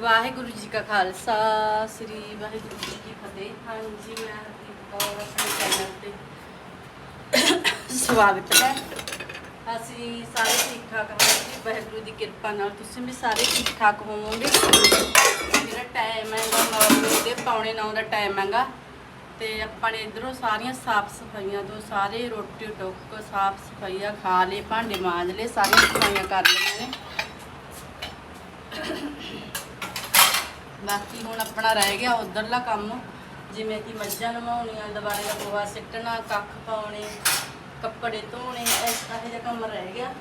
ਵਾਹਿਗੁਰੂ ਜੀ ਕਾ ਖਾਲਸਾ, ਸ੍ਰੀ ਵਾਹਿਗੁਰੂ ਜੀ ਕੀ ਫਤਿਹ। ਹਾਂਜੀ, ਮੈਂ ਹਰਦੀਪ ਕੌਰ ਆਪਣੇ ਚੈਨਲ ਤੇ ਸਵਾਗਤ ਹੈ। ਅਸੀਂ ਸਾਰੇ ਠੀਕ ਠਾਕ ਹਾਂ ਜੀ ਵਾਹਿਗੁਰੂ ਦੀ ਕਿਰਪਾ ਨਾਲ ਤੁਸੀਂ ਵੀ ਸਾਰੇ ਠੀਕ ਠਾਕ ਹੋਵੋਗੇ। ਮੇਰਾ ਟਾਈਮ ਹੈਗਾ 9 ਵਜੇ ਦੇ, ਪੌਣੇ 9 ਦਾ ਟਾਈਮ ਹੈਗਾ। ਤੇ ਆਪਾਂ ਨੇ ਇਧਰੋਂ ਸਾਰੀਆਂ ਸਾਫ਼ ਸਫਾਈਆਂ ਤੋਂ ਸਾਰੇ ਰੋਟੀ ਟੋਕ ਸਾਫ਼ ਸਫਾਈਆਂ ਖਾ ਲਏ, ਭਾਂਡੇ ਮਾਂਜ ਲਏ, ਸਾਰੀਆਂ ਸਫਾਈਆਂ ਕਰ ਲਈਆਂ ਨੇ। ਬਾਕੀ ਹੁਣ ਆਪਣਾ ਰਹਿ ਗਿਆ ਉਧਰਲਾ ਕੰਮ, ਜਿਵੇਂ ਕਿ ਮੱਝਾਂ ਨਵਾਉਣੀਆਂ ਦੁਬਾਰੇ ਦਾ ਗੋਹਾ ਸਿੱਟਣਾ, ਕੱਖ ਪਾਉਣੇ, ਕੱਪੜੇ ਧੋਣੇ, ਇਸ ਤਰ੍ਹਾਂ ਜਿਹਾ ਕੰਮ ਰਹਿ ਗਿਆ।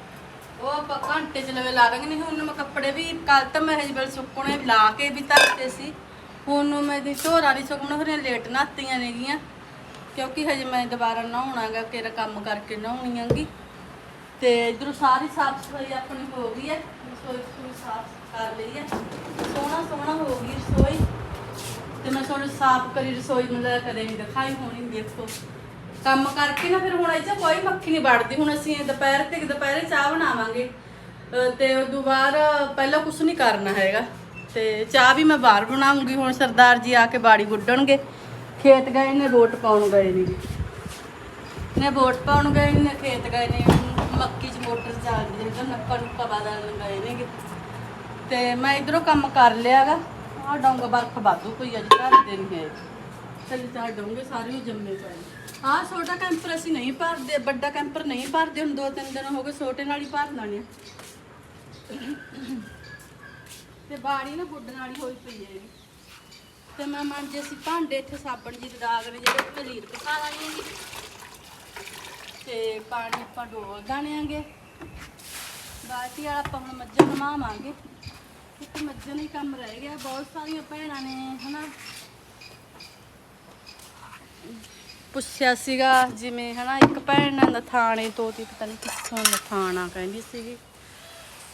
ਉਹ ਆਪਾਂ ਘੰਟੇ ਚ ਲਵੇ ਲਾ ਦਾਂਗੇ, ਨਹੀਂ ਹੁਣ ਮੈਂ ਕੱਪੜੇ ਵੀ ਕੱਲ ਤਾਂ ਮੈਂ ਹਜਬਲ ਸੁੱਕਣੇ ਲਾ ਕੇ ਵੀ ਧਰਤੇ ਸੀ। ਹੁਣ ਮੈਂ ਦੀ ਧੋਰਾ ਨਹੀਂ ਸੁੱਕਣਾ ਫਿਰ ਲੇਟ ਨਹਾਤੀਆਂ ਨੇਗੀਆਂ, ਕਿਉਂਕਿ ਹਜੇ ਮੈਂ ਦੁਬਾਰਾ ਨਹਾਉਣਾਗਾ ਕਿਹੜਾ ਕੰਮ ਕਰਕੇ ਨਹਾਉਣੀ ਆਂਗੀ ਤੇ ਇਧਰੋਂ ਸਾਰੀ ਸਾਫ਼ ਸਫ਼ਾਈ ਆਪਣੀ ਹੋ ਗਈ ਹੈ, ਰਸੋਈ ਰਸੋਈ ਸਾਫ਼ ਕਰ ਲਈ ਹੈ। ਸੋਹਣਾ ਸੋਹਣਾ ਹੋ ਗਈ ਰਸੋਈ। ਤੇ ਮੈਂ ਤੁਹਾਨੂੰ ਸਾਫ਼ ਕਰੀ ਰਸੋਈ ਮਤਲਬ ਕਦੇ ਨਹੀਂ ਦਿਖਾਈ ਹੋਣੀ ਦੇਖੋ। ਕੰਮ ਕਰਕੇ ਨਾ ਫਿਰ ਹੁਣ ਇਹ ਕੋਈ ਮੱਖੀ ਨਹੀਂ ਵੜਦੀ। ਹੁਣ ਅਸੀਂ ਦੁਪਹਿਰ ਤੇ ਦੁਪਹਿਰੇ ਚਾਹ ਬਣਾਵਾਂਗੇ। ਤੇ ਉਦੋਂ ਬਾਅਦ ਪਹਿਲਾਂ ਕੁਝ ਨਹੀਂ ਕਰਨਾ ਹੈਗਾ। ਤੇ ਚਾਹ ਵੀ ਮੈਂ ਬਾਹਰ ਬਣਾਉਂਗੀ। ਹੁਣ ਸਰਦਾਰ ਜੀ ਆ ਕੇ ਬਾੜੀ ਗੁੱਡਣਗੇ। ਖੇਤ ਗਏ ਨੇ, ਵੋਟ ਪਾਉਣ ਗਏ ਨੇ। ਨੇ ਵੋਟ ਪਾਉਣ ਗਏ ਨੇ, ਖੇਤ ਗਏ ਨੇ। ਮੱਕੀ 'ਚ ਮੋਟਰ ਚੱਲਦੀ ਹੈ। ਨੱਕਾ ਨੁੱਕਾ ਬਦਲਣ ਗਏ ਨੇ। ਤੇ ਮੈਂ ਇਧਰੋਂ ਕੰਮ ਕਰ ਲਿਆਗਾ। ਆ ਡੋਂਗਾ ਬਰਫ ਵਾਧੂ ਕੋਈ ਅਜ ਘਰ ਦੇ ਨਹੀਂ ਹੈ। ਚੱਲ ਚਾਹ ਡੋਂਗੇ ਸਾਰੇ ਹੀ ਜੰਮੇ ਪਏ। ਆ ਛੋਟਾ ਕੈਂਪਰ ਅਸੀਂ ਨਹੀਂ ਭਰਦੇ, ਵੱਡਾ ਕੈਂਪਰ ਨਹੀਂ ਭਰਦੇ, ਹੁਣ ਦੋ ਤਿੰਨ ਦਿਨ ਹੋ ਗਏ ਛੋਟੇ ਨਾਲ ਹੀ ਭਰ ਲੈਣੇ ਤੇ ਬਾੜੀ ਨਾ ਬੁੱਢਣ ਨਾਲ ਹੀ ਹੋਈ ਪਈ ਹੈ ਇਹਦੀ। ਤੇ ਮੈਂ ਮਾਂਜੇ ਸੀ ਭਾਂਡੇ ਇੱਥੇ ਸਾਬਣ ਜੀ ਦੇ ਦਾਗ ਨੇ, ਜਿਹੜੇ ਮੈਂ ਪਕਾ ਲਾਣੀ ਹੈਗੀ ਤੇ ਪਾਣੀ ਆਪਾਂ ਡੋਲ ਦਾਣਿਆਂਗੇ ਬਾਲਟੀ ਵਾਲਾ ਆਪਾਂ ਹੁਣ ਮੱਝਾਂ ਨਵਾਵਾਂਗੇ। ਇੱਕ ਮੱਝਾਂ ਦਾ ਹੀ ਕੰਮ ਰਹਿ ਗਿਆ, ਬਹੁਤ ਸਾਰੀਆਂ ਭੈਣਾਂ ਨੇ, ਹਨਾ? ਪੁੱਛਿਆ ਸੀਗਾ ਜਿਵੇਂ, ਹਨਾ, ਇੱਕ ਭੈਣ ਨੇ ਨਥਾਣੇ ਤੋਂ ਤੀ ਪਤਾ ਨਹੀਂ ਕਿੱਥੋਂ ਨਥਾਣਾ ਕਹਿੰਦੀ ਸੀਗੀ।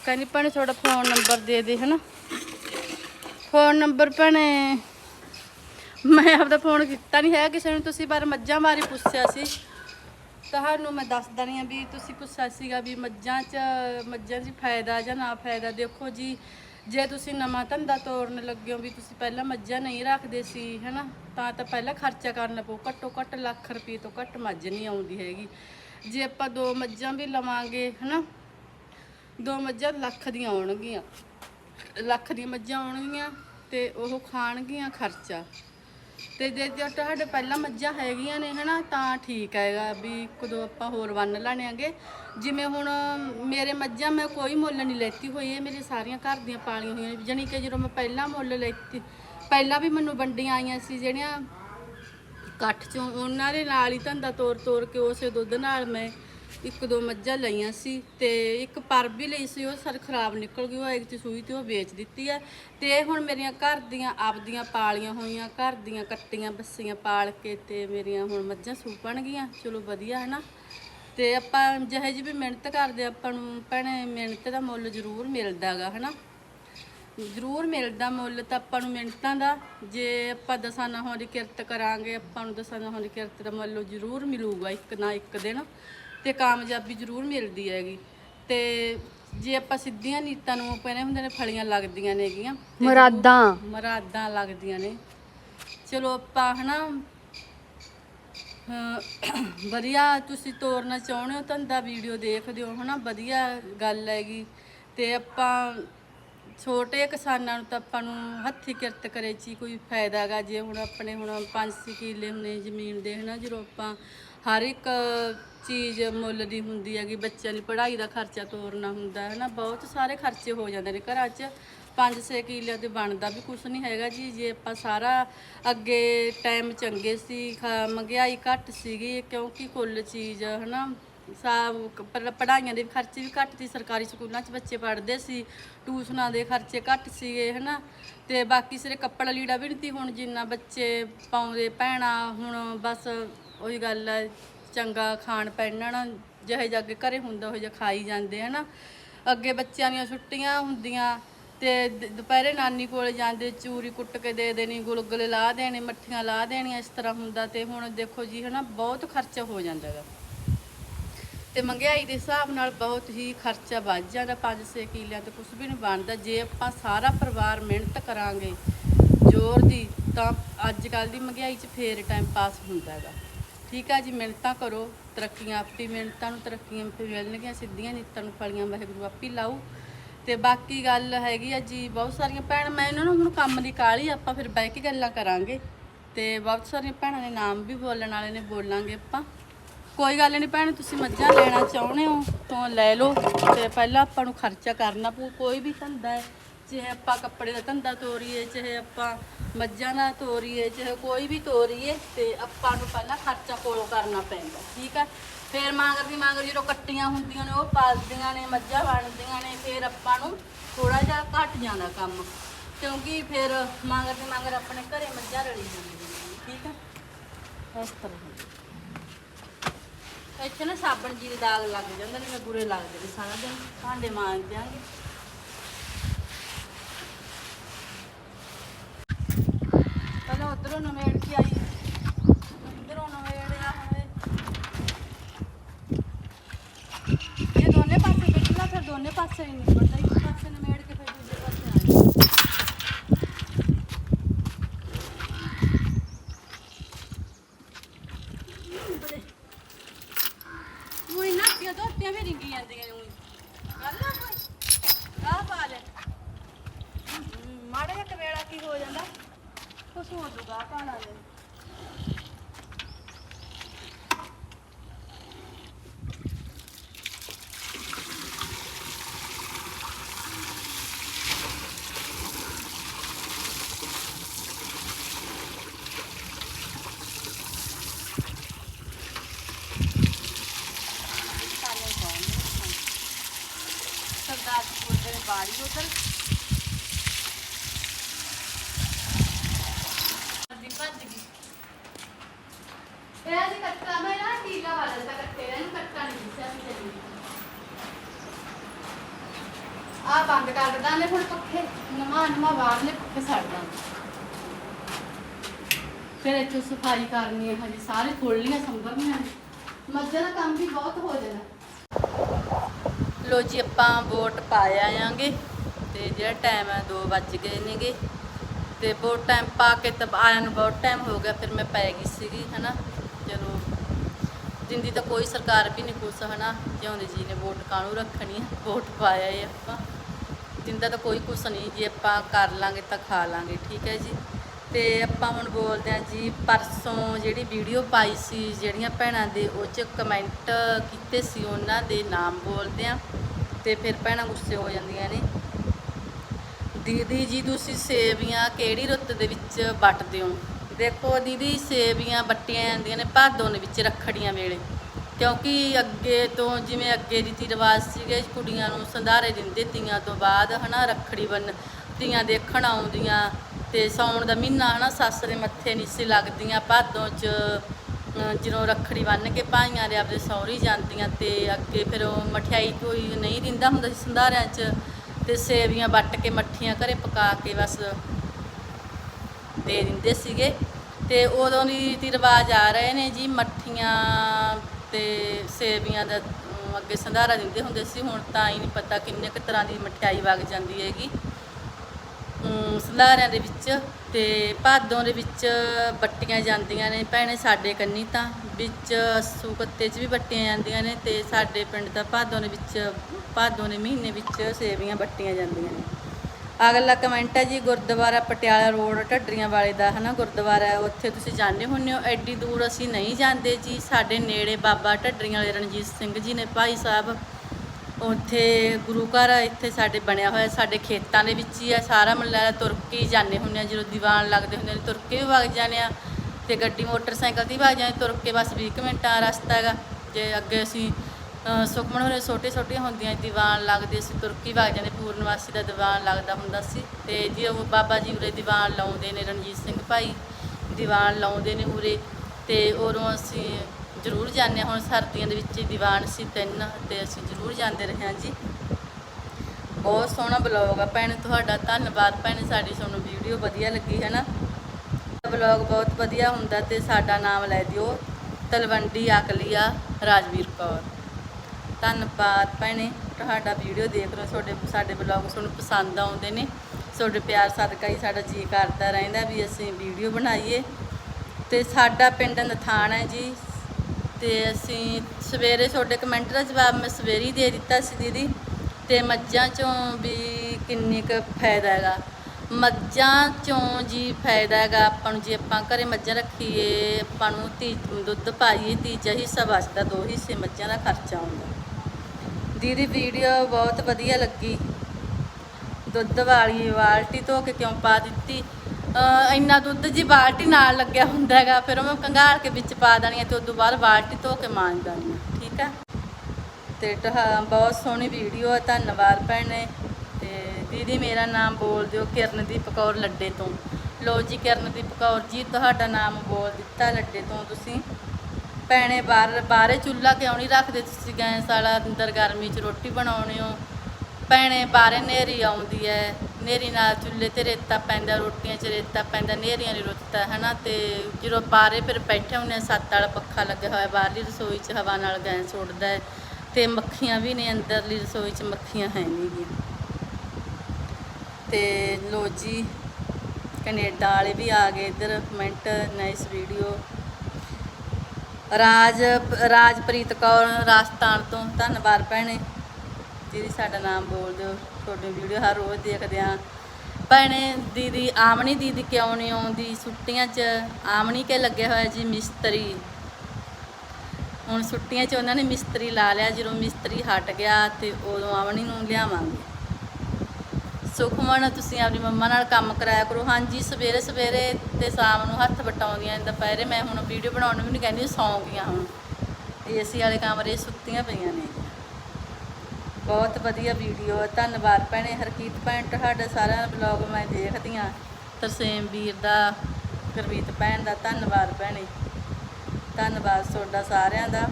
ਕਹਿੰਦੀ, ਭੈਣੇ, ਤੁਹਾਡਾ ਫੋਨ ਨੰਬਰ ਦੇ ਦੇ, ਹਨਾ? ਫੋਨ ਨੰਬਰ ਭੈਣੇ, ਮੈਂ ਆਪਦਾ ਫੋਨ ਕੀਤਾ ਨਹੀਂ ਹੈ ਕਿਸੇ ਨੂੰ, ਤੁਸੀਂ ਪਰ ਮੱਝਾਂ ਬਾਰੇ ਪੁੱਛਿਆ ਸੀ। ਤੁਹਾਨੂੰ ਮੈਂ ਦੱਸਦਾ ਦਣੀ ਆ ਵੀ ਤੁਸੀਂ ਪੁੱਛਿਆ ਸੀਗਾ ਵੀ ਮੱਝਾਂ 'ਚ ਮੱਝਾਂ 'ਚ ਫਾਇਦਾ ਜਾਂ ਨਾ ਫਾਇਦਾ, ਦੇਖੋ ਜੀ ਜੇ ਤੁਸੀਂ ਨਵਾਂ ਧੰਦਾ ਤੋੜਨ ਲੱਗੇ ਹੋ ਵੀ ਤੁਸੀਂ ਪਹਿਲਾਂ ਮੱਝਾਂ ਨਹੀਂ ਰੱਖਦੇ ਸੀ, ਹਨਾ, ਤਾਂ ਤਾਂ ਪਹਿਲਾਂ ਖਰਚਾ ਕਰਨਾ ਪਊ। ਘੱਟੋ ਘੱਟ ਲੱਖ ਰੁਪਏ ਤੋਂ ਘੱਟ ਮੱਝ ਨਹੀਂ ਆਉਂਦੀ ਹੈਗੀ। ਜੇ ਆਪਾਂ ਦੋ ਮੱਝਾਂ ਵੀ ਲਵਾਂਗੇ, ਹਨਾ, ਦੋ ਮੱਝਾਂ ਲੱਖ ਦੀਆਂ ਆਉਣਗੀਆਂ। ਲੱਖ ਦੀਆਂ ਮੱਝਾਂ ਆਉਣਗੀਆਂ ਤੇ ਉਹ ਖਾਣਗੀਆਂ ਖਰਚਾ। ਤੇ ਜੇ ਜੇ ਤੁਹਾਡੇ ਪਹਿਲਾਂ ਮੱਝਾਂ ਹੈਗੀਆਂ ਨੇ, ਹਨਾ, ਤਾਂ ਠੀਕ ਹੈਗਾ ਵੀ ਕਦੋਂ ਆਪਾਂ ਹੋਰ ਬੰਨ ਲਾਣੇਾਂਗੇ ਜਿਵੇਂ ਹੁਣ ਮੇਰੇ ਮੱਝਾਂ ਮੈਂ ਕੋਈ ਮੁੱਲ ਨਹੀਂ ਲੈਤੀ ਹੋਈ, ਇਹ ਮੇਰੇ ਸਾਰੀਆਂ ਘਰ ਦੀਆਂ ਪਾਲੀਆਂ ਹੋਈਆਂ ਨੇ। ਜਾਣੀ ਕਿ ਜਦੋਂ ਮੈਂ ਪਹਿਲਾਂ ਮੁੱਲ ਲੈਤੀ, ਪਹਿਲਾਂ ਵੀ ਮੈਨੂੰ ਵੰਡੀਆਂ ਆਈਆਂ ਸੀ ਜਿਹੜੀਆਂ ਕੱਠ ਚੋਂ, ਉਹਨਾਂ ਦੇ ਨਾਲ ਹੀ ਧੰਦਾ ਤੋਰ ਤੋਰ ਕੇ ਉਸੇ ਦੁੱਧ ਨਾਲ ਮੈਂ ਇੱਕ ਦੋ ਮੱਝਾਂ ਲਈਆਂ ਸੀ ਤੇ ਇੱਕ ਪਰ ਵੀ ਲਈ ਸੀ, ਉਹ ਸਰ ਖਰਾਬ ਨਿਕਲ ਗਈ, ਉਹ ਇੱਕ ਚ ਸੂਈ ਤੇ ਉਹ ਵੇਚ ਦਿੱਤੀ ਹੈ ਤੇ ਇਹ ਹੁਣ ਮੇਰੀਆਂ ਘਰ ਦੀਆਂ ਆਪਦੀਆਂ ਪਾਲੀਆਂ ਹੋਈਆਂ, ਘਰ ਦੀਆਂ ਕੱਟੀਆਂ, ਬੱਸੀਆਂ ਪਾਲ ਕੇ ਤੇ ਮੇਰੀਆਂ ਹੁਣ ਮੱਝਾਂ ਸੂਪਣ ਗਈਆਂ। ਚਲੋ ਵਧੀਆ ਹੈ ਨਾ ਤੇ ਆਪਾਂ ਜਿਹੇ ਜਿਹੀ ਵੀ ਮਿਹਨਤ ਕਰਦੇ ਆਪਾਂ ਨੂੰ ਭੈਣੇ ਮਿਹਨਤ ਦਾ ਮੁੱਲ ਜ਼ਰੂਰ ਮਿਲਦਾਗਾ ਹਨਾ? ਜ਼ਰੂਰ ਮਿਲਦਾ ਮੁੱਲ ਤਾਂ ਆਪਾਂ ਨੂੰ ਮਿਹਨਤਾਂ ਦਾ। ਜੇ ਆਪਾਂ ਦਸਾਂ ਨਾਹਾਂ ਦੀ ਕਿਰਤ ਕਰਾਂਗੇ, ਆਪਾਂ ਨੂੰ ਦਸਾਂ ਨਾਹਾਂ ਦੀ ਕਿਰਤ ਦਾ ਮੁੱਲ ਜ਼ਰੂਰ ਮਿਲੂਗਾ ਇੱਕ ਨਾ ਇੱਕ ਦਿਨ। ਤੇ ਕਾਮਯਾਬੀ ਜ਼ਰੂਰ ਮਿਲਦੀ ਹੈਗੀ। ਤੇ ਜੇ ਆਪਾਂ ਸਿੱਧੀਆਂ ਨੀਤਾਂ ਨੂੰ ਕਹਿੰਦੇ ਹੁੰਦੇ ਨੇ ਫਲੀਆਂ ਲੱਗਦੀਆਂ ਨੇਗੀਆਂ ਤੇ ਮੁਰਾਦਾਂ। ਮਰਾਦਾਂ ਲੱਗਦੀਆਂ ਨੇ। ਚਲੋ ਆਪਾਂ ਹਨਾ ਅਹ ਵਧੀਆ ਤੁਸੀਂ ਤੋਰਨਾ ਚਾਹੁੰਦੇ ਹੋ ਧੰਦਾ ਵੀਡੀਓ ਦੇਖਦੇ ਹੋ ਹਨਾ ਵਧੀਆ ਗੱਲ ਹੈਗੀ। ਤੇ ਆਪਾਂ ਛੋਟੇ ਕਿਸਾਨਾਂ ਨੂੰ ਤਾਂ ਆਪਾਂ ਨੂੰ ਹੱਥੀ ਕਿਰਤ ਕਰੇ ਚ ਕੋਈ ਫਾਇਦਾ ਹੈਗਾ ਜੇ ਹੁਣ ਆਪਣੇ ਹੁਣ 5 ਕਿੱਲੇ ਹੁੰਦੇ ਜ਼ਮੀਨ ਦੇ ਹਨਾ ਜਦੋਂ ਆਪਾਂ ਹਰ ਇੱਕ ਚੀਜ਼ ਮੁੱਲ ਦੀ ਹੁੰਦੀ ਹੈਗੀ, ਬੱਚਿਆਂ ਦੀ ਪੜ੍ਹਾਈ ਦਾ ਖਰਚਾ ਤੋਰਨਾ ਹੁੰਦਾ ਹੈ ਨਾ, ਬਹੁਤ ਸਾਰੇ ਖਰਚੇ ਹੋ ਜਾਂਦੇ ਨੇ। ਘਰਾਂ 'ਚ 5-6 ਕਿੱਲੇ ਤੇ ਬਣਦਾ ਵੀ ਕੁਝ ਨਹੀਂ ਹੈਗਾ ਜੀ, ਜੇ ਆਪਾਂ ਸਾਰਾ ਅੱਗੇ ਟਾਈਮ ਚੰਗੇ ਸੀ, ਖ- ਮਹਿੰਗਾਈ ਘੱਟ ਸੀਗੀ, ਕਿਉਂਕਿ ਕੁੱਲ ਚੀਜ਼ ਹਨਾ, ਸਾਬ ਪ- ਪੜ੍ਹਾਈਆਂ ਦੇ ਖਰਚੇ ਵੀ ਘੱਟ ਸੀ, ਸਰਕਾਰੀ ਸਕੂਲਾਂ 'ਚ ਬੱਚੇ ਪੜ੍ਹਦੇ ਸੀ, ਟਿਊਸ਼ਨਾਂ ਦੇ ਖਰਚੇ ਘੱਟ ਸੀਗੇ ਹਨਾ, ਤੇ ਬਾਕੀ ਸਿਰੇ ਕੱਪੜਾ ਲੀੜਾ ਵੀ ਨਹੀਂ ਸੀ ਹੁਣ ਜਿੰਨਾ ਬੱਚੇ ਪਾਉਂਦੇ, ਭੈਣਾਂ ਹੁਣ ਬਸ ਉਹੀ ਗੱਲ ਹੈ ਚੰਗਾ ਖਾਣ ਪਹਿਨਣ ਜਿਹੇ ਜਿਹਾ ਅੱਗੇ ਘਰੇ ਹੁੰਦਾ, ਉਹ ਜਿਹਾ ਖਾਈ ਜਾਂਦੇ, ਹਨਾ। ਅੱਗੇ ਬੱਚਿਆਂ ਦੀਆਂ ਛੁੱਟੀਆਂ ਹੁੰਦੀਆਂ ਤੇ ਦ- ਦੁਪਹਿਰੇ ਨਾਨੀ ਕੋਲ ਜਾਂਦੇ, ਚੂਰੀ ਕੁੱਟ ਕੇ ਦੇ ਦੇਣੀ, ਗੁਲਗੁਲੇ ਲਾ ਦੇਣੇ, ਮੱਠੀਆਂ ਲਾ ਦੇਣੀਆਂ ਇਸ ਤਰ੍ਹਾਂ ਹੁੰਦਾ ਤੇ ਹੁਣ ਦੇਖੋ ਜੀ, ਹਨਾ, ਬਹੁਤ ਖਰਚਾ ਹੋ ਜਾਂਦਾ ਗਾ। ਤੇ ਮਹਿੰਗਾਈ ਦੇ ਹਿਸਾਬ ਨਾਲ ਬਹੁਤ ਹੀ ਖਰਚਾ ਵੱਧ ਜਾਂਦਾ 5-6 ਕਿੱਲਿਆਂ ਤੇ ਕੁਝ ਵੀ ਨਹੀਂ ਬਣਦਾ। ਜੇ ਆਪਾਂ ਸਾਰਾ ਪਰਿਵਾਰ ਮਿਹਨਤ ਕਰਾਂਗੇ ਜ਼ੋਰ ਦੀ, ਤਾਂ ਅੱਜ ਕੱਲ ਦੀ ਮਹਿੰਗਾਈ 'ਚ ਫੇਰ ਟਾਈਮ ਪਾਸ ਹੁੰਦਾ ਹੈਗਾ ਠੀਕ ਆ ਜੀ, ਮਿਹਨਤਾਂ ਕਰੋ, ਤਰੱਕੀਆਂ ਆਪੀ ਮਿਹਨਤਾਂ ਨੂੰ ਤਰੱਕੀਆਂ ਫਿਰ ਮਿਲਣਗੀਆਂ, ਸਿੱਧੀਆਂ ਨੀਤਾਂ ਨੂੰ ਫਲੀਆਂ, ਵਾਹਿਗੁਰੂ ਆਪੀ ਲਾਊ। ਤੇ ਬਾਕੀ ਗੱਲ ਹੈਗੀ ਆ ਜੀ, ਬਹੁਤ ਸਾਰੀਆਂ ਭੈਣ, ਮੈਂ ਇਹਨਾਂ ਨੂੰ ਹੁਣ ਕੰਮ ਦੀ ਕਾਹਲੀ ਆਪਾਂ ਫਿਰ ਬਹਿ ਕੇ ਗੱਲਾਂ ਕਰਾਂਗੇ। ਤੇ ਬਹੁਤ ਸਾਰੀਆਂ ਭੈਣਾਂ ਦੇ ਨਾਮ ਵੀ ਬੋਲਣ ਵਾਲੇ ਨੇ, ਬੋਲਾਂਗੇ ਆਪਾਂ। ਕੋਈ ਗੱਲ ਨਹੀਂ ਭੈਣ, ਤੁਸੀਂ ਮੱਝਾਂ ਲੈਣਾ ਚਾਹੁੰਦੇ ਹੋ ਤਾਂ ਲੈ ਲਓ। ਤੇ ਪਹਿਲਾਂ ਆਪਾਂ ਨੂੰ ਖਰਚਾ ਕਰਨਾ ਪਊ, ਕੋਈ ਵੀ ਧੰਦਾ ਹੈ ਚਾਹੇ ਆਪਾਂ ਕੱਪੜੇ ਦਾ ਧੰਦਾ ਤੋਰੀਏ, ਚਾਹੇ ਆਪਾਂ ਮੱਝਾਂ ਦਾ ਤੋਰੀਏ, ਚਾਹੇ ਕੋਈ ਵੀ ਤੋਰੀਏ, ਤੇ ਆਪਾਂ ਨੂੰ ਪਹਿਲਾਂ ਖਰਚਾ ਕੋਲੋਂ ਕਰਨਾ ਪੈਂਦਾ, ਠੀਕ ਹੈ ਫਿਰ ਮਾਂਗਰ ਦੀ ਮਾਂਗਰ ਜਦੋਂ ਕੱਟੀਆਂ ਹੁੰਦੀਆਂ ਨੇ, ਉਹ ਪਾਲਦੀਆਂ ਨੇ, ਮੱਝਾਂ ਬਣਦੀਆਂ ਨੇ, ਫਿਰ ਆਪਾਂ ਨੂੰ ਥੋੜਾ ਜਿਹਾ ਘਟ ਜਾਂਦਾ ਕੰਮ, ਕਿਉਂਕਿ ਫਿਰ ਮਾਂਗਰ ਦੀ ਮਾਂਗਰ ਆਪਣੇ ਘਰੇ ਮੱਝਾਂ ਰਲੀ ਜਾਂਦੀਆਂ ਨੇ, ਠੀਕ ਹੈ ਇਸ ਤਰ੍ਹਾਂ। ਇੱਥੇ ਨਾ ਸਾਬਣ ਜੀ ਦੇ ਦਾਗ ਲੱਗ ਜਾਂਦੇ ਨੇ ਮੈਂ ਬੁਰੇ ਲੱਗਦੇ ਨੇ, ਸਾਰਾ ਦਿਨ ਭਾਂਡੇ ਮਾਂਜ ਦਿਆਂਗੇ ਪਹਿਲਾਂ ਉਧਰੋਂ ਨਵੇੜ ਕੇ ਆਈ। ਇਧਰੋਂ ਨਵੇੜਿਆ ਹੋਵੇ ਇਹ ਦੋਨੇ ਪਾਸੇ ਕੱਢਣਾ ਫਿਰ ਦੋਨੇ ਪਾਸੇ ਨਹੀਂ ਨਿਕਲਦਾ ਇੱਕ ਪਾਸੇ ਨਵੇੜ ਕੇ ਫਿਰ ਦੂਜੇ ਪਾਸੇ ਆ ਜਾਂਦਾ ਬੜੇ ਉਹ ਇਹਨਾਂ ਦੀਆਂ ਦੋਤੀਆਂ ਵੀ ਰਿੰਗੀ ਜਾਂਦੀਆਂ ਨੇ ਊਂ। ਗੱਲ ਆ ਕੋਈ ਆਹ ਪਾ ਲੈ ਹਮ, ਮਾੜਾ ਜਿਹਾ ਕਵੇੜਾ ਕੀ ਹੋ ਜਾਂਦਾ ਕੁਛ ਹੋ ਜੂਗਾ ਪਾਣਾ ਦੇ ਪਾਣੇ ਪਾਉਂਦੇ ਸਰਦਾਰ ਜੀ ਬੋਲਦੇ ਨੇ ਬਾੜੀ ਕੱਟਾ, ਮੈਂ ਨਾ ਟੀਲਾ ਵਾਲਾ ਤਾਂ ਕੱਟੇ ਇਹਨੂੰ ਕੱਟਾ ਨਹੀਂ ਦਿੱਤਾ ਸੀ ਚੱਲੀ ਆ ਬੰਦ ਕਰ ਦਿੱਤਾ ਨੇ ਹੁਣ ਪੱਖੇ ਨਮਾ ਨਮਾ ਬਾਹਰਲੇ ਪੱਖੇ ਛੱਡ ਦਾਂਗੇ ਫਿਰ ਇੱਥੇ ਸਫ਼ਾਈ ਕਰਨੀ ਹੈ, ਹਜੇ ਸਾਰੇ ਖੋਲ ਲੀਆਂ ਸੰਭਰਨੀਆਂ ਨੇ। ਮੱਝਾਂ ਦਾ ਕੰਮ ਵੀ ਬਹੁਤ ਹੋ ਜਾਣਾ। ਲੋ ਜੀ, ਆਪਾਂ ਵੋਟ ਪਾ ਆਵਾਂਗੇ ਤੇ ਜਿਹੜਾ ਟਾਈਮ ਹੈ 2 ਵੱਜ ਗਏ ਨੇਗੇ। ਤੇ ਬਹੁਤ ਟਾਈਮ ਪਾ ਕੇ ਤਬ ਆਇਆ ਨੂੰ ਬਹੁਤ ਟਾਈਮ ਹੋ ਗਿਆ, ਫਿਰ ਮੈਂ ਪੈ ਗਈ ਸੀਗੀ, ਹਨਾ। ਚਲੋ, ਜਿੰਦੀ ਤਾਂ ਕੋਈ ਸਰਕਾਰ ਵੀ ਨਹੀਂ ਖੁਸ਼ ਹਨਾ। ਜਿਉਂਦੇ ਜੀ ਨੇ ਵੋਟ ਕਾਹਨੂੰ ਰੱਖਣੀ ਹੈ ਵੋਟ ਪਾਇਆ ਏ ਆਪਾਂ। ਜਿੰਦਾ ਤਾਂ ਕੋਈ ਕੁਛ ਨਹੀਂ, ਜੇ ਆਪਾਂ ਕਰ ਲਾਂਗੇ ਤਾਂ ਖਾ ਲਾਂਗੇ, ਠੀਕ ਹੈ ਜੀ। ਤੇ ਆਪਾਂ ਹੁਣ ਬੋਲਦੇ ਹਾਂ ਜੀ, ਪਰਸੋਂ ਜਿਹੜੀ ਵੀਡੀਓ ਪਾਈ ਸੀ, ਜਿਹੜੀਆਂ ਭੈਣਾਂ ਦੇ, ਉਹ 'ਚ ਕਮੈਂਟ ਕੀਤੇ ਸੀ, ਉਹਨਾਂ ਦੇ ਨਾਮ ਬੋਲਦੇ ਹਾਂ। ਤੇ ਫਿਰ ਭੈਣਾਂ ਗੁੱਸੇ ਹੋ ਜਾਂਦੀਆਂ ਨੇ। ਦੀਦੀ ਜੀ ਤੁਸੀਂ ਸੇਵੀਆਂ ਕਿਹੜੀ ਰੁੱਤ ਦੇ ਵਿੱਚ ਵੱਟਦੇ ਹੋ? ਦੇਖੋ ਦੀਦੀ ਸੇਵੀਆਂ ਵੱਟੀਆਂ ਜਾਂਦੀਆਂ ਨੇ ਭਾਦੋਂ ਦੇ ਵਿੱਚ ਰੱਖੜੀਆਂ ਵੇਲੇ। ਕਿਉਂਕਿ ਅੱਗੇ ਤੋਂ ਜਿਵੇਂ ਅੱਗੇ ਰੀਤੀ ਰਿਵਾਜ ਸੀਗੇ, ਕੁੜੀਆਂ ਨੂੰ ਸੰਧਾਰੇ ਦਿੰਦੇ ਤੀਆਂ ਤੋਂ ਬਾਅਦ, ਹਨਾ, ਰੱਖੜੀ ਬੰਨ, ਤੀਆਂ ਦੇਖਣ ਆਉਂਦੀਆਂ ਤੇ ਸਾਉਣ ਦਾ ਮਹੀਨਾ, ਹਨਾ, ਸੱਸ ਦੇ ਮੱਥੇ ਨਹੀਂ ਲੱਗਦੀਆਂ ਭਾਦੋਂ 'ਚ ਜਦੋਂ ਰੱਖੜੀ ਬੰਨ ਕੇ ਭਾਈਆਂ ਦੇ ਆਪਦੇ ਸਹੁਰੀ ਜਾਂਦੀਆਂ ਤੇ ਅੱਗੇ ਫਿਰ ਉਹ ਮਠਿਆਈ ਕੋਈ ਨਹੀਂ ਦਿੰਦਾ ਹੁੰਦਾ ਸੀ ਸੰਧਾਰਿਆਂ 'ਚ ਤੇ ਸੇਵੀਆਂ ਵੱਟ ਕੇ ਮੱਠੀਆਂ ਘਰੇ ਪਕਾ ਕੇ ਬਸ ਦੇ ਦਿੰਦੇ ਸੀਗੇ। ਤੇ ਉਦੋਂ ਦੀ ਰੀਤੀ ਰਿਵਾਜ ਆ ਰਹੇ ਨੇ ਜੀ, ਮੱਠੀਆਂ ਤੇ ਸੇਵੀਆਂ ਦਾ ਅੱਗੇ ਸੰਧਾਰਾ ਦਿੰਦੇ ਹੁੰਦੇ ਸੀ। ਹੁਣ ਤਾਂ ਹੀ ਨਹੀਂ ਪਤਾ ਕਿੰਨੇ ਕੁ ਤਰ੍ਹਾਂ ਦੀ ਮਠਿਆਈ ਵਗ ਜਾਂਦੀ ਹੈਗੀ। ਸੰਧਾਰਿਆਂ ਦੇ ਵਿੱਚ ਤੇ ਭਾਦੋਂ ਦੇ ਵਿੱਚ ਬੱਟੀਆਂ ਜਾਂਦੀਆਂ ਨੇ। ਭੈਣੇ ਸਾਡੇ ਕੰਨੀ ਤਾਂ ਵਿੱਚ ਅੱਸੂ ਕੱਤੇ 'ਚ ਵੀ ਬੱਟੀਆਂ ਜਾਂਦੀਆਂ ਨੇ ਤੇ ਸਾਡੇ ਪਿੰਡ ਦਾ ਭਾਦੋਂ ਦੇ ਵਿੱਚ ਭਾਦੋਂ ਦੇ ਮਹੀਨੇ ਵਿੱਚ ਸੇਵੀਆਂ ਬੱਟੀਆਂ ਜਾਂਦੀਆਂ ਨੇ। ਅਗਲਾ ਕਮੈਂਟ ਹੈ ਜੀ ਗੁਰਦੁਆਰਾ ਪਟਿਆਲਾ ਰੋਡ ਢੱਡਰੀਆਂ ਵਾਲੇ ਦਾ ਹਨਾ ਗੁਰਦੁਆਰਾ ਹੈ, ਉੱਥੇ ਤੁਸੀਂ ਜਾਂਦੇ ਹੁੰਦੇ ਹੋ। ਐਡੀ ਦੂਰ ਅਸੀਂ ਨਹੀਂ ਜਾਂਦੇ ਜੀ। ਸਾਡੇ ਨੇੜੇ ਬਾਬਾ ਢੱਡਰੀਆਂ ਵਾਲੇ ਰਣਜੀਤ ਸਿੰਘ ਜੀ ਨੇ ਭਾਈ ਸਾਹਿਬ ਉੱਥੇ ਗੁਰੂ ਘਰ ਇੱਥੇ ਸਾਡੇ ਬਣਿਆ ਹੋਇਆ ਸਾਡੇ ਖੇਤਾਂ ਦੇ ਵਿੱਚ ਹੀ ਆ ਸਾਰਾ ਮੱਲਾ ਤੁਰ ਕੇ ਹੀ ਜਾਂਦੇ ਹੁੰਦੇ ਆ ਜਦੋਂ ਦੀਵਾਨ ਲੱਗਦੇ ਹੁੰਦੇ ਨੇ ਤੁਰ ਕੇ ਵੀ ਵਗ ਜਾਂਦੇ ਆ ਤੇ ਗੱਡੀ ਮੋਟਰਸਾਈਕਲ ਦੀ ਵਗ ਜਾਂਦੇ ਤੁਰ ਕੇ ਬਸ 20 ਕੁ ਮਿੰਟਾਂ ਰਸਤਾ ਹੈਗਾ ਜੇ ਅੱਗੇ ਅਸੀਂ ਅ, ਸੁਖਮਨ ਹੋਰੇ ਛੋਟੇ ਛੋਟੀਆਂ ਹੁੰਦੀਆਂ ਦੀਵਾਨ ਲੱਗਦੇ ਸੀ ਤੁਰ ਕੇ ਹੀ ਵਗ ਜਾਂਦੇ ਪੂਰਨਵਾਸੀ ਦਾ ਦੀਵਾਨ ਲੱਗਦਾ ਹੁੰਦਾ ਸੀ ਤੇ ਜੀ ਉਹ ਬਾਬਾ ਜੀ ਉਰੇ ਦੀਵਾਨ ਲਾਉਂਦੇ ਨੇ ਰਣਜੀਤ ਸਿੰਘ ਭਾਈ ਦੀਵਾਨ ਲਾਉਂਦੇ ਨੇ ਉਰੇ ਤੇ ਉਰੋਂ ਅਸੀਂ ਜ਼ਰੂਰ ਜਾਂਦੇ ਹਾਂ। ਹੁਣ ਸਰਦੀਆਂ ਦੇ ਵਿੱਚ ਦੀਵਾਨ ਸੀ ਤਿੰਨ ਤੇ ਅਸੀਂ ਜ਼ਰੂਰ ਜਾਂਦੇ ਰਹੇ ਹਾਂ ਜੀ। ਬਹੁਤ ਸੋਹਣਾ ਬਲੌਗ ਆ ਭੈਣ, ਤੁਹਾਡਾ ਧੰਨਵਾਦ ਭੈਣ, ਸਾਡੀ ਤੁਹਾਨੂੰ ਵੀਡੀਓ ਵਧੀਆ ਲੱਗੀ, ਹੈ ਨਾ? ਬਲੌਗ ਬਹੁਤ ਵਧੀਆ ਹੁੰਦਾ ਤੇ ਸਾਡਾ ਨਾਮ ਲੈ ਦਿਓ, ਤਲਵੰਡੀ ਅਕਲੀਆ, ਰਾਜਵੀਰ ਕੌਰ। ਧੰਨਵਾਦ ਭੈਣੇ, ਤੁਹਾਡਾ ਵੀਡੀਓ ਦੇਖ ਰਹੇ ਤੁਹਾਡੇ, ਸਾਡੇ ਬਲੌਗ ਤੁਹਾਨੂੰ ਪਸੰਦ ਆਉਂਦੇ ਨੇ। ਤੁਹਾਡੇ ਪਿਆਰ ਸਦਕਾ ਹੀ ਸਾਡਾ ਜੀ ਕਰਦਾ ਰਹਿੰਦਾ ਵੀ ਅਸੀਂ ਵੀਡੀਓ ਬਣਾਈਏ। ਤੇ ਸਾਡਾ ਪਿੰਡ ਨਥਾਣ ਹੈ ਜੀ ਤੇ ਅਸੀਂ ਸਵੇਰੇ ਤੁਹਾਡੇ ਕਮੈਂਟ ਦਾ ਜਵਾਬ ਮੈਂ ਸਵੇਰੇ ਹੀ ਦੇ ਦਿੱਤਾ ਸੀ ਦੀਦੀ, ਤੇ ਮੱਝਾਂ ਚੋਂ ਵੀ ਕਿੰਨੀ ਕੁ ਫਾਇਦਾ ਹੈਗਾ। ਮੱਝਾਂ ਚੋਂ ਜੀ ਫਾਇਦਾ ਹੈਗਾ, ਆਪਾਂ ਨੂੰ ਜੇ ਆਪਾਂ ਘਰੇ ਮੱਝਾਂ ਰੱਖੀਏ, ਆਪਾਂ ਨੂੰ ਤੀ, ਦੁੱਧ ਪਾਈਏ, ਤੀਜਾ ਹਿੱਸਾ ਬਚਦਾ, ਦੋ ਹਿੱਸੇ ਮੱਝਾਂ ਦਾ ਖਰਚਾ ਆਉਂਦਾ ਦੀਦੀ, ਵੀਡੀਓ ਬਹੁਤ ਵਧੀਆ ਲੱਗੀ। ਦੁੱਧ ਵਾਲੀ ਬਾਲਟੀ ਧੋ ਕੇ ਕਿਉਂ ਪਾ ਦਿੱਤੀ? ਇੰਨਾ ਦੁੱਧ ਜੀ ਬਾਲਟੀ ਨਾਲ ਲੱਗਿਆ ਹੁੰਦਾ ਹੈਗਾ, ਫਿਰ ਉਹ ਮੈਂ ਕੰਗਾਲ ਕੇ ਵਿੱਚ ਪਾ ਦੇਣੀ ਹੈ ਤੇ ਉਦੋਂ ਬਾਅਦ ਬਾਲਟੀ ਧੋ ਕੇ ਮਾਂਜ ਦੇਣੀ ਹੈ, ਠੀਕ ਹੈ? ਤੇ ਤੁਹਾ ਬਹੁਤ ਸੋਹਣੀ ਵੀਡੀਓ ਹੈ, ਧੰਨਵਾਦ ਭੈਣੇ ਤੇ ਦੀਦੀ, ਮੇਰਾ ਨਾਮ ਬੋਲ ਦਿਓ, ਕਿਰਨਦੀਪ ਕੌਰ ਲੱਡੇ ਤੋਂ। ਲੋ ਜੀ, ਕਿਰਨਦੀਪ ਕੌਰ ਜੀ, ਤੁਹਾਡਾ ਨਾਮ ਬੋਲ ਦਿੱਤਾ ਲੱਡੇ ਤੋਂ ਤੁਸੀਂ। ਭੈਣੇ, ਬਾਹਰ ਬਾਹਰੇ ਚੁੱਲ੍ਹਾ ਕਿਉਂ ਨਹੀਂ ਰੱਖਦੇ ਤੁਸੀਂ ਗੈਸ ਵਾਲਾ? ਅੰਦਰ ਗਰਮੀ 'ਚ ਰੋਟੀ ਬਣਾਉਣੇ ਹੋ। ਭੈਣੇ, ਬਾਹਰੇ ਨੇਰੀ ਆਉਂਦੀ ਹੈ। ਨੇਰੀ ਨਾਲ ਚੁੱਲ੍ਹੇ ਤੇ ਰੇਤਾ ਪੈਂਦਾ, ਰੋਟੀਆਂ 'ਚ ਰੇਤਾ ਪੈਂਦਾ, ਨੇਰੀਆਂ ਨਹੀਂ ਰੁੱਤਦਾ ਹੈ ਨਾ ਤੇ ਜਦੋਂ ਬਾਹਰੇ ਫਿਰ ਬੈਠੇ ਹੁੰਦੇ ਹਾਂ ਸੱਤ ਵਾਲਾ ਪੱਖਾ ਲੱਗਿਆ ਹੋਇਆ, ਬਾਹਰਲੀ ਰਸੋਈ 'ਚ ਹਵਾ ਨਾਲ ਗੈਸ ਉੱਡਦਾ ਹੈ, ਤੇ ਮੱਖੀਆਂ ਵੀ ਨੇ, ਅੰਦਰਲੀ ਰਸੋਈ 'ਚ ਮੱਖੀਆਂ ਹੈ ਨਹੀਂ ਗੀਆਂ। ਤੇ ਲੋ ਜੀ, ਕੈਨੇਡਾ ਵਾਲੇ ਵੀ ਆ ਗਏ ਇੱਧਰ comment nice video Raj, Rajpreet Kaur, Rajasthan ਤੋਂ, ਧੰਨਵਾਦ ਭੈਣੇ। ਜਿਹਦੀ ਸਾਡਾ ਨਾਮ ਬੋਲ ਦਿਓ। ਤੁਹਾਡੀ ਵੀਡੀਓ ਹਰ ਰੋਜ਼ ਦੇਖਦੇ ਆ ਭੈਣੇ, ਦੀਦੀ, ਆਮਣੀ ਦੀਦੀ ਕਿਉਂ ਨਹੀਂ ਆਉਂਦੀ? ਛੁੱਟੀਆਂ 'ਚ ਆਮਣੀ ਕੇ ਲੱਗਿਆ ਹੋਇਆ ਜੀ ਮਿਸਤਰੀ। ਹੁਣ ਛੁੱਟੀਆਂ 'ਚ ਉਹਨਾਂ ਨੇ ਮਿਸਤਰੀ ਲਾ ਲਿਆ, ਜਦੋਂ ਮਿਸਤਰੀ ਹਟ ਗਿਆ ਤੇ ਉਦੋਂ ਆਮਣੀ ਨੂੰ ਲਿਆਵਾਂਗੇ। ਸੁਖਮਨ, ਤੁਸੀਂ ਆਪਣੀ ਮੰਮਾ ਨਾਲ ਕੰਮ ਕਰਾਇਆ ਕਰੋ। ਹਾਂਜੀ, ਸਵੇਰੇ ਸਵੇਰੇ ਤੇ ਸ਼ਾਮ ਨੂੰ ਹੱਥ ਵਟਾਉਂਦੀਆਂ ਦੁਪਹਿਰੇ। ਮੈਂ ਹੁਣ ਵੀਡੀਓ ਬਣਾਉਣ ਨੂੰ ਵੀ ਨਹੀਂ ਕਹਿੰਦੀ, ਸੌਂ ਗਈਆਂ ਹੁਣ। ਏਸੀ ਵਾਲੇ ਕਮਰੇ ਸੁੱਤੀਆਂ ਪਈਆਂ ਨੇ। ਬਹੁਤ ਵਧੀਆ ਵੀਡੀਓ ਹੈ ਧੰਨਵਾਦ ਭੈਣੇ ਹਰਕੀਤ ਭੈਣ, ਤੁਹਾਡਾ ਸਾਰਾ ਬਲੌਗ ਮੈਂ ਦੇਖਦੀ ਹਾਂ ਤਰਸੇਮ ਵੀਰ ਦਾ, ਗੁਰਮੀਤ ਭੈਣ ਦਾ ਧੰਨਵਾਦ ਭੈਣੇ। ਧੰਨਵਾਦ ਤੁਹਾਡਾ ਸਾਰਿਆਂ ਦਾ।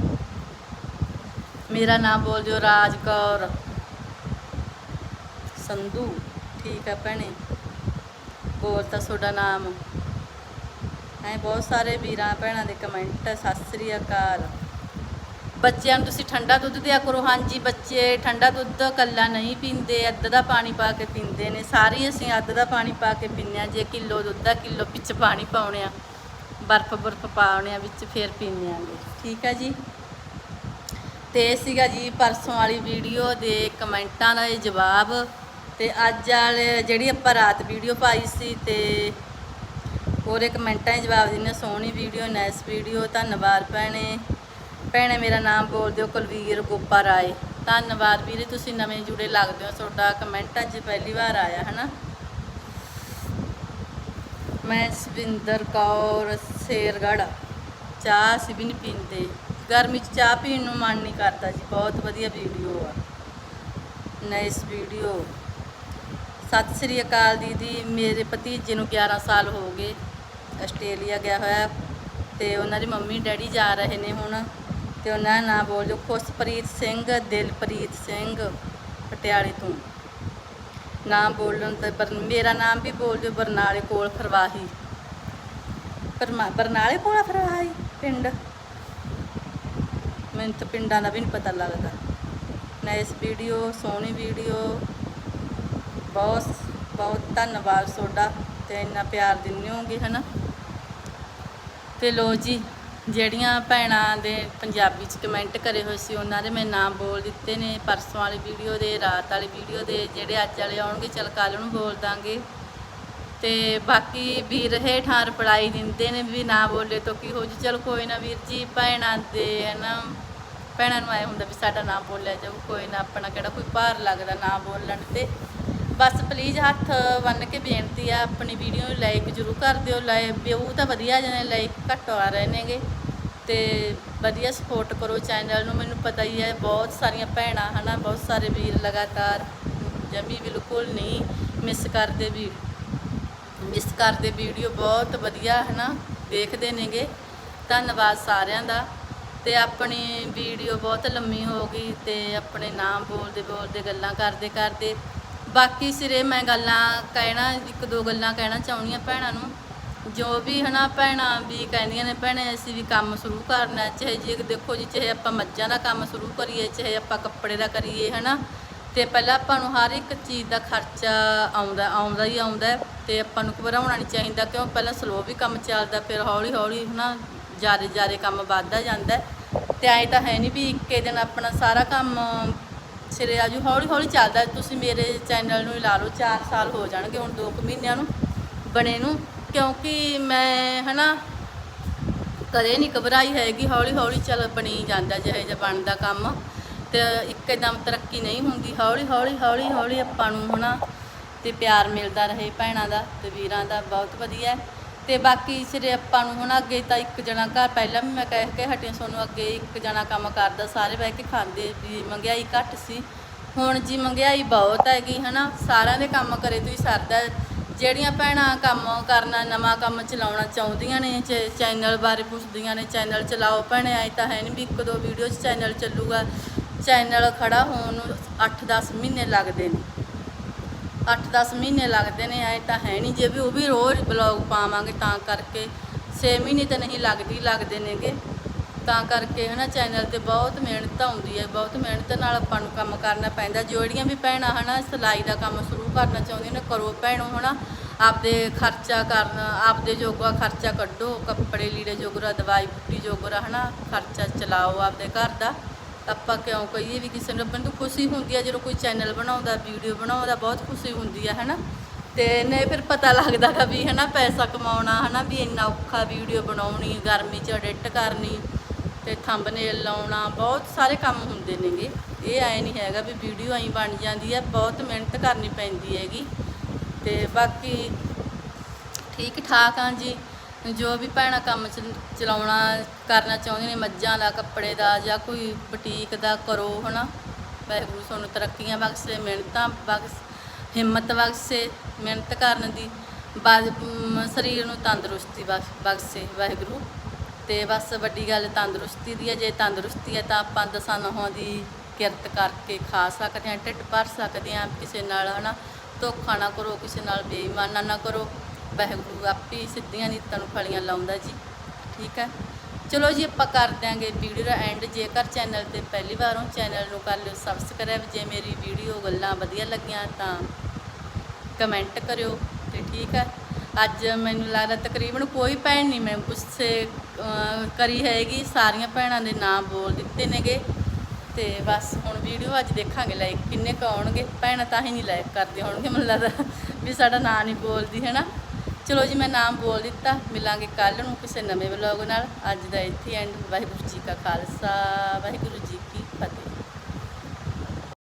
ਮੇਰਾ ਨਾਮ ਬੋਲ ਦਿਓ ਰਾਜ ਕੌਰ। ਸੰਧੂ, ਠੀਕ ਹੈ ਭੈਣੇ। ਬੋਲ ਤਾਂ ਤੁਹਾਡਾ ਨਾਮ? ਹੈ, ਬਹੁਤ ਸਾਰੇ ਵੀਰਾਂ ਭੈਣਾਂ ਦੇ ਕਮੈਂਟ ਸਤਿ ਸ੍ਰੀ ਅਕਾਲ। ਬੱਚਿਆਂ ਨੂੰ ਤੁਸੀਂ ਠੰਡਾ ਦੁੱਧ ਦਿਆ ਕਰੋ। ਹਾਂਜੀ ਬੱਚੇ, ਠੰਡਾ ਦੁੱਧ ਕੱਲਾ ਨਹੀਂ ਪੀਂਦੇ, ਅੱਧ ਦਾ ਪਾਣੀ ਪਾ ਕੇ ਪੀਂਦੇ ਨੇ। ਸਾਰੇ ਅਸੀਂ ਅੱਧ ਦਾ ਪਾਣੀ ਪਾ ਕੇ ਪੀਂਦੇ ਹਾਂ। ਜੇ ਕਿਲੋ ਦੁੱਧ ਦਾ ਕਿਲੋ ਵਿੱਚ ਪਾਣੀ ਪਾਉਣੇ ਆ। ਬਰਫ਼ ਬਰਫ਼ ਪਾਉਣੇ ਆ, ਵਿੱਚ ਫੇਰ ਪੀਂਦੇ ਆਂਗੇ ਠੀਕ ਹੈ ਜੀ? ਤੇ ਇਹ ਸੀਗਾ ਜੀ ਪਰਸੋਂ ਵਾਲੀ ਵੀਡੀਓ ਦੇ ਕਮੈਂਟਾਂ ਦਾ ਇਹ ਜਵਾਬ। ਤੇ ਅੱਜ ਵਾਲੇ ਜਿਹੜੀ ਆਪਾਂ ਰਾਤ ਵੀਡੀਓ ਪਾਈ ਸੀ ਤੇ ਉਹਦੇ ਕਮੈਂਟਾਂ 'ਚ ਜਵਾਬ ਦਿੰਦੇ ਹਾਂ। ਸੋਹਣੀ ਵੀਡੀਓ ਨੈਸ ਵੀਡੀਓ, ਧੰਨਵਾਦ ਭੈਣੇ। ਭੈਣੇ, ਮੇਰਾ ਨਾਮ ਬੋਲ ਦਿਓ ਕੁਲਵੀਰ ਗੋਪਾ ਰਾਏ। ਧੰਨਵਾਦ ਵੀਰੇ, ਤੁਸੀਂ ਨਵੇਂ ਜੁੜੇ ਲੱਗਦੇ ਹੋ। ਤੁਹਾਡਾ ਕਮੈਂਟ ਅੱਜ ਪਹਿਲੀ ਵਾਰ ਆਇਆ, ਹਨਾ? ਮੈਂ ਸਵਿੰਦਰ ਕੌਰ, ਸ਼ੇਰਗੜ੍ਹ। ਚਾਹ ਅਸੀਂ ਵੀ ਨਹੀਂ ਪੀਂਦੇ। ਗਰਮੀ 'ਚ ਚਾਹ ਪੀਣ ਨੂੰ ਮਨ ਨਹੀਂ ਕਰਦਾ ਜੀ। ਬਹੁਤ ਵਧੀਆ ਵੀਡੀਓ ਆ। ਨਾਈਸ ਵੀਡੀਓ ਸਤਿ ਸ੍ਰੀ ਅਕਾਲ ਦੀਦੀ। ਮੇਰੇ ਭਤੀਜੇ ਨੂੰ 11 ਸਾਲ ਹੋ ਗਏ। ਆਸਟ੍ਰੇਲੀਆ ਗਿਆ ਹੋਇਆ ਤੇ ਉਹਨਾਂ ਦੇ ਮੰਮੀ ਡੈਡੀ ਜਾ ਰਹੇ ਨੇ ਹੁਣ। ਤੇ ਉਹਨਾਂ ਦਾ ਨਾਮ ਬੋਲ ਜੋ ਖੁਸ਼ਪ੍ਰੀਤ ਸਿੰਘ, ਦਿਲਪ੍ਰੀਤ ਸਿੰਘ ਪਟਿਆਲੇ ਤੋਂ। ਨਾਮ ਬੋਲਣ ਤੇ ਬਰ, ਮੇਰਾ ਨਾਮ ਵੀ ਬੋਲ ਜੋ ਬਰਨਾਲੇ ਕੋਲ ਫਰਵਾਹੀ। ਪਰਮਾ ਬਰਨਾਲੇ ਕੋਲ ਆ ਫਰਵਾਹੀ ਪਿੰਡ? ਮੈਨੂੰ ਤਾਂ ਪਿੰਡਾਂ ਦਾ ਵੀ ਨਹੀਂ ਪਤਾ ਲੱਗਦਾ। ਨਾਈਸ ਵੀਡੀਓ, ਸੋਹਣੀ ਵੀਡੀਓ, ਬਹੁਤ ਬਹੁਤ ਧੰਨਵਾਦ ਤੁਹਾਡਾ ਤੇ ਇੰਨਾ ਪਿਆਰ ਦਿੰਦੇ ਹੋਗੇ ਹਨਾ? ਤੇ ਲੋ ਜੀ ਜਿਹੜੀਆਂ ਭੈਣਾਂ ਦੇ ਪੰਜਾਬੀ ਚ ਕਮੈਂਟ ਕਰੇ ਹੋਏ ਸੀ, ਉਹਨਾਂ ਦੇ ਮੈਂ ਨਾਮ ਬੋਲ ਦਿੱਤੇ ਨੇ। ਪਰਸੋਂ ਵਾਲੀ ਵੀਡੀਓ ਦੇ, ਰਾਤ ਵਾਲੀ ਵੀਡੀਓ ਦੇ, ਜਿਹੜੇ ਅੱਜ ਵਾਲੇ ਆਉਣਗੇ, ਚਲ ਕੱਲ ਨੂੰ ਬੋਲ ਦਾਂਗੇ। ਤੇ ਬਾਕੀ ਵੀਰ ਹੇਠਾਂ ਰਿਪਲਾਈ ਦਿੰਦੇ ਨੇ ਵੀ ਨਾ ਬੋਲੇ ਤਾਂ ਕੀ ਹੋ ਜੀ। ਚਲ ਕੋਈ ਨਾ ਵੀਰ ਜੀ, ਭੈਣਾਂ ਦੇ ਹੈ ਨਾ, ਭੈਣਾਂ ਨੂੰ ਆਏ ਹੁੰਦਾ ਵੀ ਸਾਡਾ ਨਾਮ ਬੋਲਿਆ ਜਾਊ, ਕੋਈ ਨਾ ਆਪਣਾ ਕਿਹੜਾ ਕੋਈ ਭਾਰ ਲੱਗਦਾ ਨਾ ਬੋਲਣ ਤੇ। ਬਸ ਪਲੀਜ਼ ਹੱਥ ਬੰਨ ਕੇ ਬੇਨਤੀ ਆ, ਆਪਣੀ ਵੀਡੀਓ ਨੂੰ ਲਾਈਕ ਜ਼ਰੂਰ ਕਰ ਦਿਓ ਲਾਈਕ ਵਿਊ ਤਾਂ ਵਧੀਆ ਜਣੇ ਲਾਈਕ ਘੱਟ ਆ ਰਹੇ ਨੇਗੇ ਤੇ ਵਧੀਆ ਸਪੋਰਟ ਕਰੋ ਚੈਨਲ ਨੂੰ, ਮੈਨੂੰ ਪਤਾ ਹੀ ਹੈ ਬਹੁਤ ਸਾਰੀਆਂ ਭੈਣਾਂ ਹਨਾ, ਬਹੁਤ ਸਾਰੇ ਵੀਰ ਲਗਾਤਾਰ ਜਮੀ ਬਿਲਕੁਲ ਨਹੀਂ ਮਿਸ ਕਰਦੇ ਵੀ ਮਿਸ ਕਰਦੇ ਵੀਡੀਓ ਬਹੁਤ ਵਧੀਆ ਹੈ ਨਾ ਦੇਖਦੇ ਨੇਗੇ। ਧੰਨਵਾਦ ਸਾਰਿਆਂ ਦਾ ਤੇ ਆਪਣੀ ਵੀਡੀਓ ਬਹੁਤ ਲੰਮੀ ਹੋ ਗਈ ਤੇ ਆਪਣੇ ਨਾਮ ਬੋਲਦੇ ਬੋਲਦੇ ਗੱਲਾਂ ਕਰਦੇ ਕਰਦੇ ਬਾਕੀ ਸਿਰੇ ਮੈਂ ਗੱਲਾਂ ਕਹਿਣਾ, ਇੱਕ ਦੋ ਗੱਲਾਂ ਕਹਿਣਾ ਚਾਹੁੰਦੀ ਹਾਂ ਭੈਣਾਂ ਨੂੰ। ਜੋ ਵੀ ਹਨਾ ਭੈਣਾਂ ਵੀ ਕਹਿੰਦੀਆਂ ਨੇ, ਭੈਣੇ ਅਸੀਂ ਵੀ ਕੰਮ ਸ਼ੁਰੂ ਕਰਨਾ ਚਾਹੇ ਜੇ ਦੇਖੋ ਜੀ, ਚਾਹੇ ਆਪਾਂ ਮੱਝਾਂ ਦਾ ਕੰਮ ਸ਼ੁਰੂ ਕਰੀਏ, ਚਾਹੇ ਆਪਾਂ ਕੱਪੜੇ ਦਾ ਕਰੀਏ, ਹਨਾ। ਤੇ ਪਹਿਲਾਂ ਆਪਾਂ ਨੂੰ ਹਰ ਇੱਕ ਚੀਜ਼ ਦਾ ਖਰਚਾ ਆਉਂਦਾ ਆਉਂਦਾ ਹੀ ਆਉਂਦਾ ਹੈ ਤੇ ਆਪਾਂ ਨੂੰ ਘਬਰਾਉਣਾ ਨਹੀਂ ਚਾਹੀਦਾ, ਕਿਉਂ? ਪਹਿਲਾਂ ਸਲੋ ਵੀ ਕੰਮ ਚੱਲਦਾ, ਫਿਰ ਹੌਲੀ ਹੌਲੀ ਹਨਾ ਜ਼ਿਆਦਾ ਜ਼ਿਆਦਾ ਕੰਮ ਵੱਧਦਾ ਜਾਂਦਾ ਹੈ। ਤੇ ਐਂ ਤਾਂ ਹੈ ਨਹੀਂ ਵੀ ਇੱਕੇ ਦਿਨ ਆਪਣਾ ਸਾਰਾ ਕੰਮ ਸਿਰੇ ਆਜੂ, ਹੌਲੀ ਹੌਲੀ ਚੱਲਦਾ। ਤੁਸੀਂ ਮੇਰੇ ਚੈਨਲ ਨੂੰ ਹੀ ਲਾ ਲਓ 4 ਸਾਲ ਹੋ ਜਾਣਗੇ ਹੁਣ 2 ਮਹੀਨਿਆਂ ਨੂੰ ਬਣੇ ਨੂੰ, ਕਿਉਂਕਿ ਮੈਂ ਹਨਾ, ਕਦੇ ਨਹੀਂ ਘਬਰਾਈ ਹੈਗੀ, ਹੌਲੀ ਹੌਲੀ ਚੱਲ ਬਣੀ ਜਾਂਦਾ ਜਿਹੇ ਜਿਹਾ ਬਣਦਾ ਕੰਮ। ਤੇ ਇੱਕਦਮ ਤਰੱਕੀ ਨਹੀਂ ਹੁੰਦੀ, ਹੌਲੀ ਹੌਲੀ ਹੌਲੀ ਹੌਲੀ ਆਪਾਂ ਨੂੰ ਹਨਾ, ਤੇ ਪਿਆਰ ਮਿਲਦਾ ਰਹੇ ਭੈਣਾਂ ਦਾ ਤੇ ਵੀਰਾਂ ਦਾ, ਬਹੁਤ ਵਧੀਆ। ਤੇ ਬਾਕੀ ਸਿਰੇ ਆਪਾਂ ਨੂੰ ਹੁਣ ਅੱਗੇ ਤਾਂ ਇੱਕ ਜਣਾ ਘਰ, ਪਹਿਲਾਂ ਵੀ ਮੈਂ ਕਹਿ ਕੇ ਹਟੀਆਂ ਤੁਹਾਨੂੰ, ਅੱਗੇ ਇੱਕ ਜਣਾ ਕੰਮ ਕਰਦਾ, ਸਾਰੇ ਬਹਿ ਕੇ ਖਾਂਦੇ ਵੀ ਮਹਿੰਗਾਈ ਘੱਟ ਸੀ। ਹੁਣ ਜੀ ਮਹਿੰਗਾਈ ਬਹੁਤ ਹੈਗੀ, ਹਨਾ, ਸਾਰਿਆਂ ਦੇ ਕੰਮ ਕਰੇ ਤੁਸੀਂ ਸਰਦਾ। ਜਿਹੜੀਆਂ ਭੈਣਾਂ ਕੰਮ ਕਰਨਾ, ਨਵਾਂ ਕੰਮ ਚਲਾਉਣਾ ਚਾਹੁੰਦੀਆਂ ਨੇ ਚੈਨਲ ਬਾਰੇ ਪੁੱਛਦੀਆਂ ਨੇ, ਚੈਨਲ ਚਲਾਓ ਭੈਣੇ, ਐ ਤਾਂ ਹੈ ਨਹੀਂ ਵੀ ਇੱਕ ਦੋ ਵੀਡੀਓ 'ਚ ਚੈਨਲ ਚੱਲੂਗਾ। ਚੈਨਲ ਖੜਾ ਹੋਣ ਨੂੰ 8-10 ਮਹੀਨੇ ਲੱਗਦੇ ਨੇ। 8-10 ਮਹੀਨੇ ਲੱਗਦੇ ਨੇ, ਐ ਤਾਂ ਹੈ ਨਹੀਂ ਜੇ ਵੀ ਉਹ ਵੀ ਰੋਜ਼ ਬਲੌਗ ਪਾਵਾਂਗੇ ਤਾਂ ਕਰਕੇ 6 ਮਹੀਨੇ ਤਾਂ ਨਹੀਂ ਲੱਗਦੀ, ਲੱਗਦੇ ਨੇਗੇ। ਤਾਂ ਕਰਕੇ ਹਨਾ, ਚੈਨਲ ਤੇ ਬਹੁਤ ਮਿਹਨਤ ਆਉਂਦੀ ਹੈ, ਬਹੁਤ ਮਿਹਨਤ ਨਾਲ ਆਪਾਂ ਨੂੰ ਕੰਮ ਕਰਨਾ ਪੈਂਦਾ। ਜਿਹੜੀਆਂ ਵੀ ਭੈਣਾਂ ਹਨਾ, ਸਿਲਾਈ ਦਾ ਕੰਮ ਸ਼ੁਰੂ ਕਰਨਾ ਚਾਹੁੰਦੀਆਂ ਨੇ, ਕਰੋ ਭੈਣੋ ਹਨਾ। ਆਪਦੇ ਖਰਚਾ ਕਰਨ, ਆਪਦੇ ਜੋਗਾ ਖਰਚਾ ਕੱਢੋ, ਕੱਪੜੇ ਲੀੜੇ ਜੋਗਰਾ ਦਵਾਈ ਬੁੱਟੀ ਜੋਗਰਾ ਹਨਾ, ਖਰਚਾ ਚਲਾਓ ਆਪਦੇ ਘਰ ਦਾ। ਆਪਾਂ ਕਿਉਂ ਕਹੀਏ ਵੀ ਕਿਸੇ ਨੂੰ ਬੰਦੂ ਖੁਸ਼ੀ ਹੁੰਦੀ ਆ, ਜਦੋਂ ਕੋਈ ਚੈਨਲ ਬਣਾਉਂਦਾ ਵੀਡੀਓ ਬਣਾਉਂਦਾ, ਬਹੁਤ ਖੁਸ਼ੀ ਹੁੰਦੀ ਹੈ ਹਨਾ? ਤੇ ਨੇ ਫਿਰ ਪਤਾ ਲੱਗਦਾ ਗਾ ਵੀ, ਹਨਾ, ਪੈਸਾ ਕਮਾਉਣਾ, ਹਨਾ, ਵੀ ਇੰਨਾ ਔਖਾ ਵੀਡੀਓ ਬਣਾਉਣੀ, ਗਰਮੀ 'ਚ ਐਡਿਟ ਕਰਨੀ ਤੇ ਥੰਬਨੇਲ ਲਾਉਣਾ, ਬਹੁਤ ਸਾਰੇ ਕੰਮ ਹੁੰਦੇ ਨੇਗੇ। ਇਹ ਐ ਨਹੀਂ ਹੈਗਾ ਵੀ ਵੀਡੀਓ ਐਂ ਬਣ ਜਾਂਦੀ ਹੈ ਬਹੁਤ ਮਿਹਨਤ ਕਰਨੀ ਪੈਂਦੀ ਹੈਗੀ। ਤੇ ਬਾਕੀ ਠੀਕ ਠਾਕ ਆ ਜੀ। ਜੋ ਵੀ ਭੈਣਾਂ ਕੰਮ ਚ- ਚਲਾਉਣਾ ਕਰਨਾ ਚਾਹੁੰਦੀਆਂ ਨੇ ਮੱਝਾਂ ਦਾ ਕੱਪੜੇ ਦਾ ਜਾਂ ਕੋਈ ਬੁਟੀਕ ਦਾ ਕਰੋ ਹਨਾ। ਵਾਹਿਗੁਰੂ ਤੁਹਾਨੂੰ ਤਰੱਕੀਆਂ ਬਖਸ਼ੇ ਮਿਹਨਤਾਂ ਬਖਸ਼ ਹਿੰਮਤ ਬਖਸ਼ੇ ਮਿਹਨਤ ਕਰਨ ਦੀ ਬਾ ਮ, ਸਰੀਰ ਨੂੰ ਤੰਦਰੁਸਤੀ ਬਖਸ਼- ਬਖਸ਼ੇ ਵਾਹਿਗੁਰੂ। ਤੇ ਬਸ ਵੱਡੀ ਗੱਲ ਤੰਦਰੁਸਤੀ ਦੀ ਹੈ ਜੇ ਤੰਦਰੁਸਤੀ ਹੈ ਤਾਂ ਆਪਾਂ ਦਸਾਂ ਨਹੁੰਆਂ ਦੀ ਕਿਰਤ ਕਰਕੇ ਖਾ ਸਕਦੇ ਹਾਂ ਢਿੱਡ ਭਰ ਸਕਦੇ ਹਾਂ ਕਿਸੇ ਨਾਲ ਹਨਾ। ਧੋਖਾ ਨਾ ਕਰੋ ਕਿਸੇ ਨਾਲ ਬੇਈਮਾਨਾ ਨਾ ਕਰੋ। ਵਾਹਿਗੁਰੂ ਆਪੇ ਹੀ ਸਿੱਧੀਆਂ ਨੀਤਾਂ ਨੂੰ ਫਲੀਆਂ ਲਾਉਂਦਾ ਜੀ। ਠੀਕ ਹੈ? ਚਲੋ ਜੀ, ਆਪਾਂ ਕਰ ਦਿਆਂਗੇ ਵੀਡੀਓ ਦਾ ਐਂਡ ਜੇਕਰ ਚੈਨਲ ਤੇ ਪਹਿਲੀ ਵਾਰ ਹੋ ਚੈਨਲ ਨੂੰ ਕਰ ਲਿਓ ਸਬਸਕ੍ਰਾਈਬ ਜੇ ਮੇਰੀ ਵੀਡੀਓ ਗੱਲਾਂ ਵਧੀਆ ਲੱਗੀਆਂ, ਤਾਂ ਕਮੈਂਟ ਕਰਿਓ। ਤੇ ਠੀਕ ਹੈ? ਅੱਜ ਮੈਨੂੰ ਲੱਗਦਾ ਤਕਰੀਬਨ ਕੋਈ ਭੈਣ ਨਹੀਂ ਮੈਂ ਗੁੱਸੇ ਕਰੀ ਹੈਗੀ। ਸਾਰੀਆਂ ਭੈਣਾਂ ਦੇ ਨਾਮ ਬੋਲ ਦਿੱਤੇ ਨੇਗੇ। ਤੇ ਬਸ ਹੁਣ ਵੀਡੀਓ ਅੱਜ ਦੇਖਾਂਗੇ ਲਾਈਕ ਕਿੰਨੇ ਕੁ ਆਉਣਗੇ। ਭੈਣਾਂ ਤਾਂ ਹੀ ਨਹੀਂ ਲਾਈਕ ਕਰਦੇ ਹੋਣਗੇ, ਮੈਨੂੰ ਲੱਗਦਾ ਵੀ ਸਾਡਾ ਨਾਂ ਨਹੀਂ ਬੋਲਦੀ, ਹੈ ਨਾ? ਚਲੋ ਜੀ, ਮੈਂ ਨਾਮ ਬੋਲ ਦਿੱਤਾ। ਮਿਲਾਂਗੇ ਕੱਲ ਨੂੰ ਕਿਸੇ ਨਵੇਂ ਵਲੌਗ ਨਾਲ। ਅੱਜ ਦਾ ਇੱਥੇ ਐਂਡ ਵਾਹਿਗੁਰੂ ਜੀ ਕਾ ਖਾਲਸਾ, ਵਾਹਿਗੁਰੂ ਜੀ